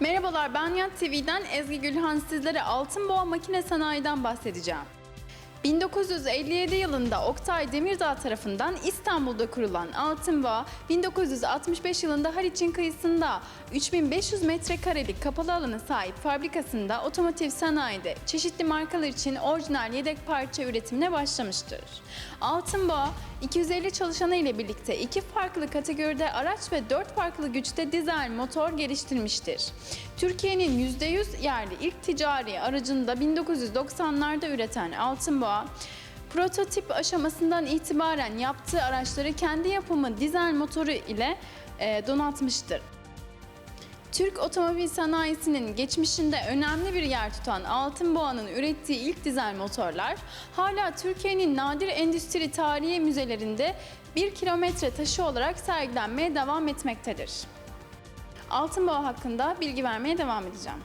Merhabalar ben Yat TV'den Ezgi Gülhan sizlere Altın Boğa Makine Sanayi'den bahsedeceğim. 1957 yılında Oktay Demirdağ tarafından İstanbul'da kurulan Altınboğa, 1965 yılında Haliç'in kıyısında 3500 metrekarelik kapalı alana sahip fabrikasında otomotiv sanayide çeşitli markalar için orijinal yedek parça üretimine başlamıştır. Altınboğa, 250 çalışanı ile birlikte iki farklı kategoride araç ve 4 farklı güçte dizel motor geliştirmiştir. Türkiye'nin %100 yerli ilk ticari aracını da 1990'larda üreten Altınboğa, prototip aşamasından itibaren yaptığı araçları kendi yapımı dizel motoru ile e, donatmıştır. Türk otomobil sanayisinin geçmişinde önemli bir yer tutan Altınboğa'nın ürettiği ilk dizel motorlar hala Türkiye'nin nadir endüstri tarihi müzelerinde bir kilometre taşı olarak sergilenmeye devam etmektedir. Altınboğa hakkında bilgi vermeye devam edeceğim.